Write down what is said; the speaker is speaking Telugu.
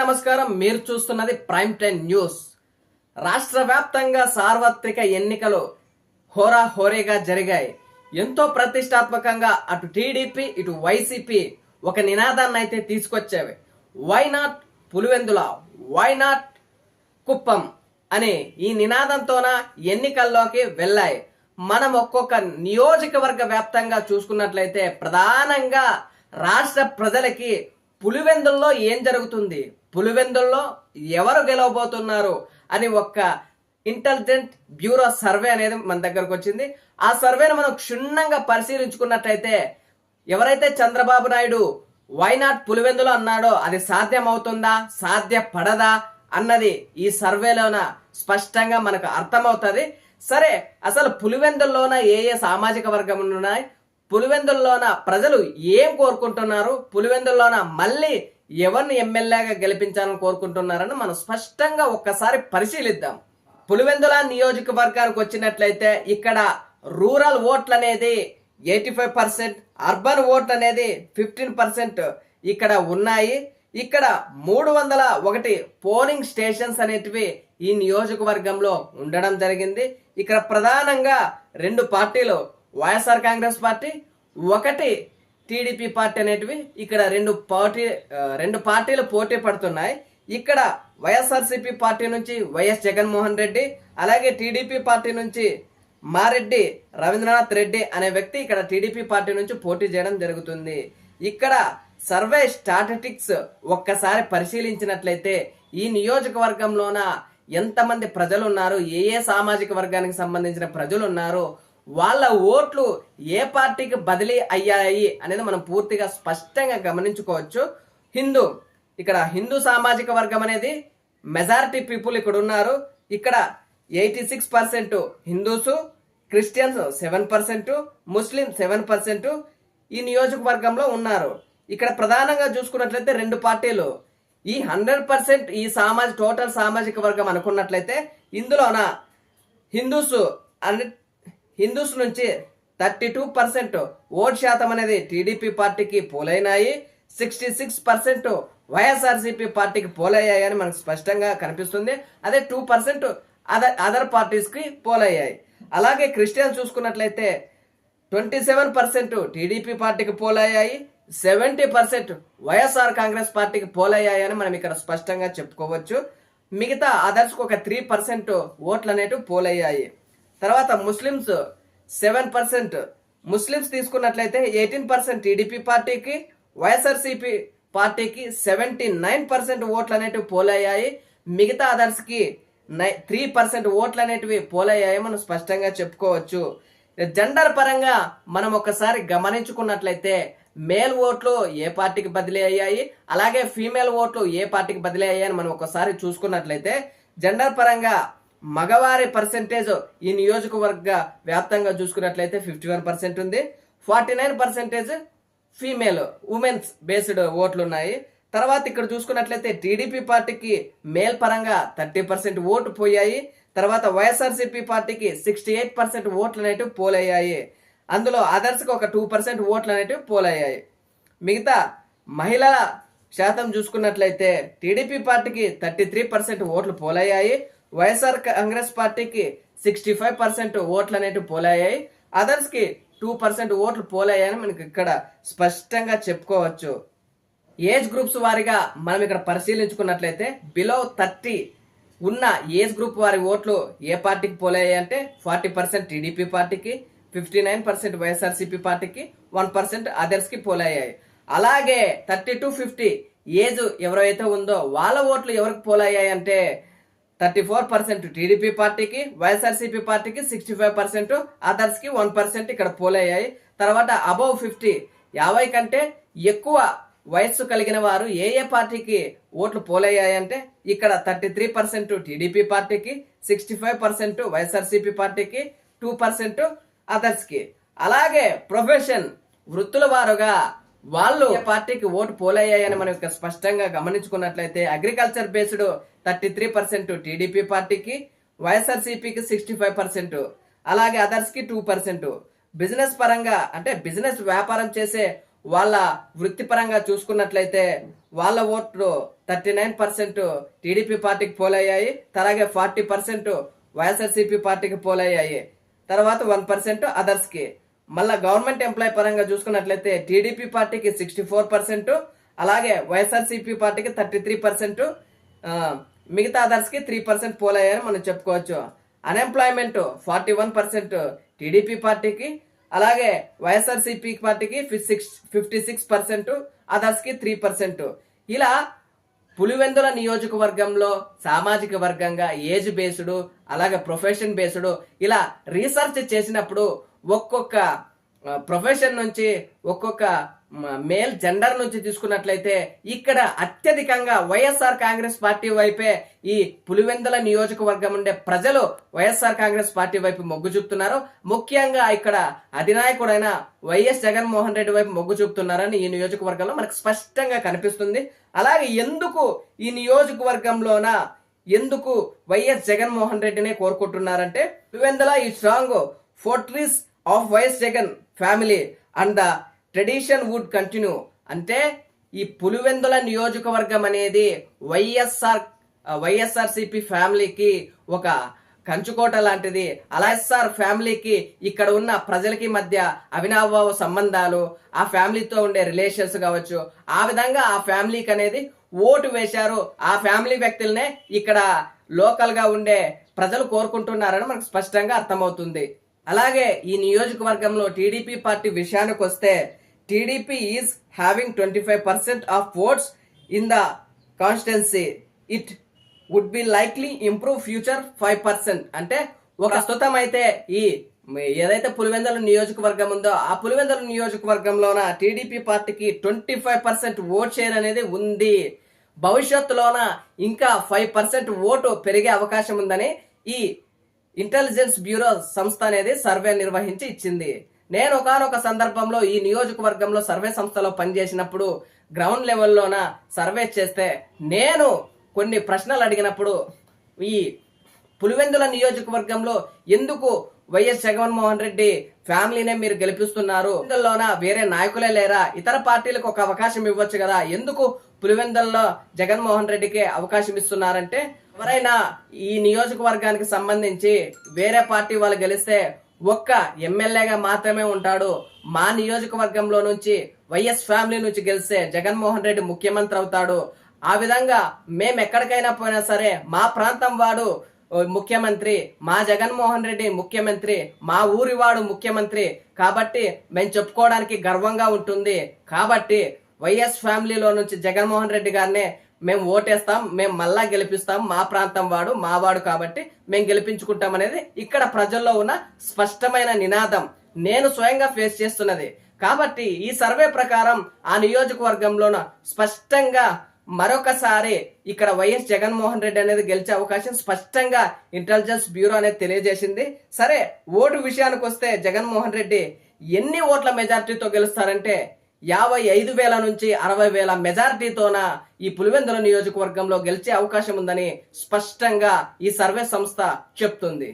నమస్కారం. మీరు చూస్తున్నది ప్రైమ్ టైమ్ న్యూస్. రాష్ట్ర వ్యాప్తంగా సార్వత్రిక ఎన్నికలు హోరా హోరీగా జరిగాయి. ఎంతో ప్రతిష్టాత్మకంగా అటు టీడీపీ ఇటు వైసీపీ ఒక నినాదాన్ని అయితే తీసుకొచ్చేవి. Why not Pulivendula why not Kuppam అని ఈ నినాదంతోన ఎన్నికల్లోకి వెళ్ళాయి. మనం ఒక్కొక్క నియోజకవర్గ వ్యాప్తంగా చూసుకున్నట్లయితే ప్రధానంగా రాష్ట్ర ప్రజలకి పులివెందుల్లో ఏం జరుగుతుంది? పులివెందుల్లో ఎవరు గెలవబోతున్నారు అని ఒక్క ఇంటెలిజెంట్ బ్యూరో సర్వే అనేది మన దగ్గరకు వచ్చింది. ఆ సర్వేను మనం క్షుణ్ణంగా పరిశీలించుకున్నట్లయితే ఎవరైతే చంద్రబాబు నాయుడు వైనాట్ పులివెందులో అన్నాడో అది సాధ్యమవుతుందా? సాధ్యపడదా? అన్నది ఈ సర్వేలోన స్పష్టంగా మనకు అర్థమవుతుంది. సరే అసలు పులివెందుల్లోన ఏ ఏ సామాజిక వర్గం ఉన్నాయి పులివెందుల్లోన ప్రజలు ఏం కోరుకుంటున్నారు? పులివెందుల్లోన మళ్ళీ ఎవరిని ఎమ్మెల్యేగా గెలిపించాలని కోరుకుంటున్నారని మనం స్పష్టంగా ఒక్కసారి పరిశీలిద్దాం. పులివెందుల నియోజకవర్గానికి వచ్చినట్లయితే ఇక్కడ రూరల్ ఓట్లు అనేది ఎయిటీ ఫైవ్ పర్సెంట్ అర్బన్ ఓట్లు అనేది ఫిఫ్టీన్ పర్సెంట్ ఇక్కడ ఉన్నాయి. ఇక్కడ మూడు వందల ఒకటి పోలింగ్ స్టేషన్స్ అనేటివి ఈ నియోజకవర్గంలో ఉండడం జరిగింది. ఇక్కడ ప్రధానంగా రెండు పార్టీలు వైఎస్ఆర్ కాంగ్రెస్ పార్టీ ఒకటి టీడీపీ పార్టీ అనేటివి ఇక్కడ రెండు పార్టీ రెండు పార్టీలు పోటీ పడుతున్నాయి. ఇక్కడ వైఎస్ఆర్సీపీ పార్టీ నుంచి వైఎస్ జగన్మోహన్ రెడ్డి అలాగే టీడీపీ పార్టీ నుంచి మారెడ్డి రవీంద్రనాథ్ రెడ్డి అనే వ్యక్తి ఇక్కడ టీడీపీ పార్టీ నుంచి పోటీ చేయడం జరుగుతుంది. ఇక్కడ సర్వే స్టాటిస్టిక్స్ ఒక్కసారి పరిశీలించినట్లయితే ఈ నియోజకవర్గంలోన ఎంతమంది ప్రజలు ఉన్నారు ఏ ఏ సామాజిక వర్గానికి సంబంధించిన ప్రజలు ఉన్నారు వాళ్ళ ఓట్లు ఏ పార్టీకి బదిలీ అయ్యాయి అనేది మనం పూర్తిగా స్పష్టంగా గమనించుకోవచ్చు. హిందూ ఇక్కడ హిందూ సామాజిక వర్గం అనేది మెజారిటీ పీపుల్ ఇక్కడ ఉన్నారు. ఇక్కడ eighty six percent Hindus Christians seven percent Muslim seven percent ఈ నియోజకవర్గంలో ఉన్నారు. ఇక్కడ ప్రధానంగా చూసుకున్నట్లయితే రెండు పార్టీలు. ఈ హండ్రెడ్ పర్సెంట్ ఈ సామాజిక టోటల్ సామాజిక వర్గం అనుకున్నట్లయితే ఇందులోన హిందూస్ అన్ని హిందూస్ నుంచి థర్టీ టూ పర్సెంట్ ఓట్ శాతం అనేది టీడీపీ పార్టీకి పోలైనాయి. సిక్స్టీ సిక్స్ పర్సెంట్ వైఎస్ఆర్సీపీ పార్టీకి పోలయ్యాయి అని మనకు స్పష్టంగా కనిపిస్తుంది. అదే టూ పర్సెంట్ అదర్ అదర్ పార్టీస్కి పోలయ్యాయి. అలాగే క్రిస్టియన్ చూసుకున్నట్లయితే ట్వంటీ సెవెన్ పర్సెంట్ టీడీపీ పార్టీకి పోలయ్యాయి. సెవెంటీ పర్సెంట్ వైఎస్ఆర్ కాంగ్రెస్ పార్టీకి పోలయ్యాయని మనం ఇక్కడ స్పష్టంగా చెప్పుకోవచ్చు. మిగతా అదర్స్కి ఒక త్రీ పర్సెంట్ ఓట్లు అనేటివి పోలయ్యాయి. తర్వాత ముస్లిమ్స్ సెవెన్ పర్సెంట్. ముస్లిమ్స్ తీసుకున్నట్లయితే ఎయిటీన్ పర్సెంట్ టీడీపీ పార్టీకి వైఎస్ఆర్సీపీ పార్టీకి సెవెంటీ నైన్ పర్సెంట్ ఓట్లు అనేటివి పోలయ్యాయి. మిగతా అదర్స్కి నై త్రీ పర్సెంట్ ఓట్లు అనేటివి పోలయ్యాయి మనం స్పష్టంగా చెప్పుకోవచ్చు. జెండర్ పరంగా మనం ఒకసారి గమనించుకున్నట్లయితే మేల్ ఓట్లు ఏ పార్టీకి బదిలీ అయ్యాయి అలాగే ఫీమేల్ ఓట్లు ఏ పార్టీకి బదిలీ అయ్యాయని మనం ఒకసారి చూసుకున్నట్లయితే జెండర్ పరంగా మగవారి పర్సెంటేజ్ ఈ నియోజకవర్గ వ్యాప్తంగా చూసుకున్నట్లయితే ఫిఫ్టీ వన్ పర్సెంట్ ఉంది. Forty nine percentage female womens based ఓట్లు ఉన్నాయి. తర్వాత ఇక్కడ చూసుకున్నట్లయితే టీడీపీ పార్టీకి మేల్ పరంగా థర్టీ పర్సెంట్ ఓటు పోయాయి. తర్వాత వైఎస్ఆర్సీపీ పార్టీకి సిక్స్టీ ఎయిట్ పర్సెంట్ ఓట్లు అనేటివి పోలయ్యాయి. అందులో అదర్స్కి ఒక టూ పర్సెంట్ ఓట్లు అనేటివి పోలయ్యాయి. మిగతా మహిళల శాతం చూసుకున్నట్లయితే టీడీపీ పార్టీకి థర్టీ త్రీ పర్సెంట్ ఓట్లు పోలయ్యాయి. వైఎస్ఆర్ కాంగ్రెస్ పార్టీకి సిక్స్టీ ఫైవ్ పర్సెంట్ ఓట్లు అనేటివి పోలయ్యాయి. అదర్స్కి టూ పర్సెంట్ ఓట్లు పోలయ్యాయని మనకి ఇక్కడ స్పష్టంగా చెప్పుకోవచ్చు. ఏజ్ గ్రూప్స్ వారిగా మనం ఇక్కడ పరిశీలించుకున్నట్లయితే బిలో థర్టీ ఉన్న ఏజ్ గ్రూప్ వారి ఓట్లు ఏ పార్టీకి పోలయ్యాయి అంటే ఫార్టీ పర్సెంట్ టీడీపీ పార్టీకి ఫిఫ్టీ నైన్ పర్సెంట్ వైఎస్ఆర్సీపీ పార్టీకి వన్ పర్సెంట్ అదర్స్కి పోలయ్యాయి. అలాగే థర్టీ టు ఫిఫ్టీ ఏజ్ ఎవరైతే ఉందో వాళ్ళ ఓట్లు ఎవరికి పోలయ్యాయి అంటే థర్టీ ఫోర్ పర్సెంట్ టీడీపీ పార్టీకి వైఎస్ఆర్సీపీ పార్టీకి సిక్స్టీ ఫైవ్ పర్సెంట్ అదర్స్కి వన్ పర్సెంట్ ఇక్కడ పోలయ్యాయి తర్వాత అబౌవ్ ఫిఫ్టీ యాభై కంటే ఎక్కువ వయస్సు కలిగిన వారు ఏ ఏ పార్టీకి ఓట్లు పోలయ్యాయంటే ఇక్కడ థర్టీ త్రీ పర్సెంట్ టీడీపీ పార్టీకి సిక్స్టీ ఫైవ్ పర్సెంట్ వైఎస్ఆర్సీపీ పార్టీకి టూ పర్సెంట్ అదర్స్కి అలాగే ప్రొఫెషన్ వృత్తుల వారుగా వాళ్ళు పార్టీకి ఓటు పోలయ్యాయని మనం స్పష్టంగా గమనించుకున్నట్లయితే agriculture based thirty three percent TDP పార్టీకి వైఎస్ఆర్సీపీకి సిక్స్టీ ఫైవ్ పర్సెంట్ అలాగే అదర్స్కి టూ పర్సెంట్ బిజినెస్ పరంగా అంటే బిజినెస్ వ్యాపారం చేసే వాళ్ళ వృత్తిపరంగా చూసుకున్నట్లయితే వాళ్ళ ఓట్లు థర్టీ నైన్ పర్సెంట్ టీడీపీ పార్టీకి పోలయ్యాయి అలాగే ఫార్టీ పర్సెంట్ వైఎస్ఆర్సీపీ పార్టీకి పోలయ్యాయి. తర్వాత వన్ పర్సెంట్ అదర్స్కి మళ్ళా గవర్నమెంట్ ఎంప్లాయ్ పరంగా చూసుకున్నట్లయితే టీడీపీ పార్టీకి సిక్స్టీ ఫోర్ పర్సెంట్ అలాగే వైఎస్ఆర్సీపీ పార్టీకి థర్టీ త్రీ పర్సెంట్ మిగతా అదర్స్కి త్రీ పర్సెంట్ పోలయ్యాయని మనం చెప్పుకోవచ్చు. Unemployment forty one percent TDP పార్టీకి అలాగే వైఎస్ఆర్సీపీ పార్టీకి సిక్స్ ఫిఫ్టీ సిక్స్ పర్సెంట్ అదర్స్కి త్రీ పర్సెంట్. ఇలా పులివెందుల నియోజకవర్గంలో సామాజిక వర్గంగా ఏజ్ బేస్డ్ అలాగే ప్రొఫెషన్ బేస్డ్ ఇలా రీసెర్చ్ చేసినప్పుడు ఒక్కొక్క ప్రొఫెషన్ నుంచి ఒక్కొక్క మేల్ జెండర్ నుంచి తీసుకున్నట్లయితే ఇక్కడ అత్యధికంగా వైఎస్ఆర్ కాంగ్రెస్ పార్టీ వైపే ఈ పులివెందుల నియోజకవర్గం ఉండే ప్రజలు వైఎస్ఆర్ కాంగ్రెస్ పార్టీ వైపు మొగ్గు చూపుతున్నారు. ముఖ్యంగా ఇక్కడ అధినాయకుడైన వైఎస్ జగన్మోహన్ రెడ్డి వైపు మొగ్గు చూపుతున్నారని ఈ నియోజకవర్గంలో మనకు స్పష్టంగా కనిపిస్తుంది. అలాగే ఎందుకు ఈ నియోజకవర్గంలోన ఎందుకు వైఎస్ జగన్మోహన్ రెడ్డినే కోరుకుంటున్నారంటే పులివెందుల ఈ strong fortress of YS Jagan family and the tradition would continue అంటే ఈ పులివెందుల నియోజకవర్గం అనేది వైఎస్ఆర్ వైఎస్ఆర్సిపి ఫ్యామిలీకి ఒక కంచుకోట లాంటిది. అలాఎస్ఆర్ ఫ్యామిలీకి ఇక్కడ ఉన్న ప్రజలకి మధ్య అవినాభావ సంబంధాలు ఆ ఫ్యామిలీతో ఉండే రిలేషన్స్ కావచ్చు. ఆ విధంగా ఆ ఫ్యామిలీకి అనేది ఓటు వేశారు. ఆ ఫ్యామిలీ వ్యక్తులనే ఇక్కడ లోకల్గా ఉండే ప్రజలు కోరుకుంటున్నారని మనకు స్పష్టంగా అర్థమవుతుంది. అలాగే ఈ నియోజకవర్గంలో టీడీపీ పార్టీ విషయానికి వస్తే TDP is having twenty five percent of votes in the constituency it would be likely improve future five percent అంటే ఒక ప్రస్తుతం అయితే ఈ ఏదైతే పులివెందుల నియోజకవర్గం ఉందో ఆ పులివెందుల నియోజకవర్గంలోన టీడీపీ పార్టీకి twenty five percent vote share అనేది ఉంది. భవిష్యత్తులోన ఇంకా ఫైవ్ పర్సెంట్ ఓటు పెరిగే అవకాశం ఉందని ఈ ఇంటెలిజెన్స్ బ్యూరో సంస్థ అనేది సర్వే నిర్వహించి ఇచ్చింది. నేను ఒకనొక సందర్భంలో ఈ నియోజకవర్గంలో సర్వే సంస్థలో పనిచేసినప్పుడు గ్రౌండ్ లెవెల్లోన సర్వే చేస్తే నేను కొన్ని ప్రశ్నలు అడిగినప్పుడు ఈ పులివెందుల నియోజకవర్గంలో ఎందుకు వైఎస్ జగన్మోహన్ రెడ్డి ఫ్యామిలీనే మీరు గెలిపిస్తున్నారు. పులివెందుల్లోన వేరే నాయకులే లేరా? ఇతర పార్టీలకు ఒక అవకాశం ఇవ్వచ్చు కదా? ఎందుకు పులివెందుల్లో జగన్మోహన్ రెడ్డికి అవకాశం ఇస్తున్నారంటే ఎవరైనా ఈ నియోజకవర్గానికి సంబంధించి వేరే పార్టీ వాళ్ళు గెలిస్తే ఒక్క ఎమ్మెల్యేగా మాత్రమే ఉంటాడు. మా నియోజకవర్గంలో నుంచి వైఎస్ ఫ్యామిలీ నుంచి గెలిస్తే జగన్మోహన్ రెడ్డి ముఖ్యమంత్రి అవుతాడు. ఆ విధంగా మేము ఎక్కడికైనా పోయినా సరే మా ప్రాంతం వాడు ముఖ్యమంత్రి మా జగన్మోహన్ రెడ్డి ముఖ్యమంత్రి మా ఊరి వాడు ముఖ్యమంత్రి. కాబట్టి మేము చెప్పుకోవడానికి గర్వంగా ఉంటుంది. కాబట్టి వైఎస్ ఫ్యామిలీలో నుంచి జగన్మోహన్ రెడ్డి గారినే మేము ఓటేస్తాం మేము మళ్ళా గెలిపిస్తాం. మా ప్రాంతం వాడు మావాడు కాబట్టి మేము గెలిపించుకుంటాం అనేది ఇక్కడ ప్రజల్లో ఉన్న స్పష్టమైన నినాదం. నేను స్వయంగా ఫేస్ చేస్తున్నది. కాబట్టి ఈ సర్వే ప్రకారం ఆ నియోజకవర్గంలోన స్పష్టంగా మరొకసారి ఇక్కడ వైఎస్ జగన్మోహన్ రెడ్డి అనేది గెలిచే అవకాశం స్పష్టంగా ఇంటెలిజెన్స్ బ్యూరో అనేది తెలియజేసింది. సరే ఓటు విషయానికి వస్తే జగన్మోహన్ రెడ్డి ఎన్ని ఓట్ల మెజార్టీతో గెలుస్తారంటే యాభై ఐదు వేల నుంచి అరవై వేల మెజారిటీతోన ఈ పులివెందుల నియోజకవర్గంలో గెలిచే అవకాశం ఉందని స్పష్టంగా ఈ సర్వే సంస్థ చెప్తుంది.